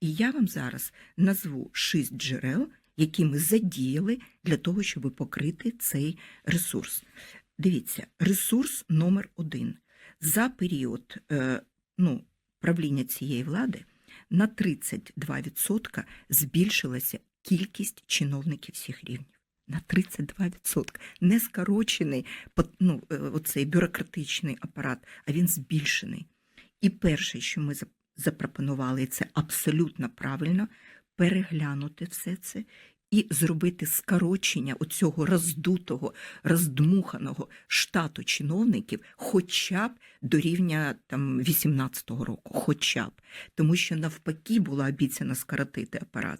І я вам зараз назву шість джерел, які ми задіяли для того, щоб покрити цей ресурс. Дивіться, ресурс номер один. За період е, ну, правління цієї влади на 32% збільшилася кількість чиновників всіх рівнів. На 32%. Не скорочений ну, е, оцей бюрократичний апарат, а він збільшений. І перше, що ми запропонували, і це абсолютно правильно, переглянути все це і зробити скорочення оцього роздутого, роздмуханого штату чиновників хоча б до рівня там 18-го року, хоча б. Тому що навпаки була обіцяна скоротити апарат.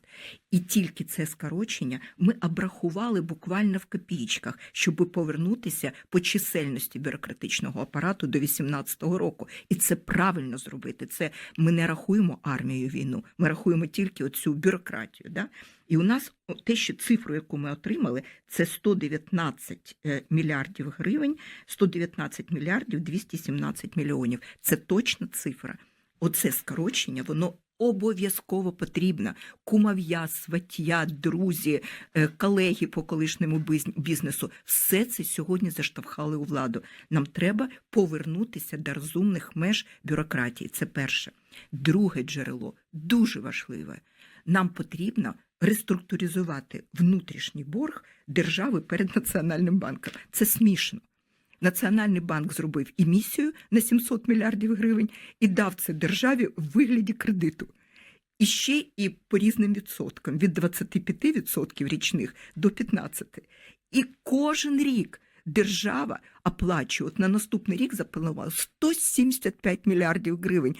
І тільки це скорочення ми обрахували буквально в копійках, щоб повернутися по чисельності бюрократичного апарату до 18-го року. І це правильно зробити. Це ми не рахуємо армію війну, ми рахуємо тільки оцю бюрократію. Да? І у нас те, що цифру, яку ми отримали, це 119 е, мільярдів гривень, 119 мільярдів 217 мільйонів. Це точна цифра. Оце скорочення, воно обов'язково потрібно. Кумов'я, сватія, друзі, е, колеги по колишньому бізнесу. Все це сьогодні заштовхали у владу. Нам треба повернутися до розумних меж бюрократії. Це перше. Друге джерело дуже важливе. Нам потрібно реструктуризувати внутрішній борг держави перед Національним банком. Це смішно. Національний банк зробив емісію на 700 мільярдів гривень і дав це державі в вигляді кредиту. І ще і по різним відсоткам від 25% річних до 15%. І кожен рік держава оплачує, от на наступний рік запланувала 175 мільярдів гривень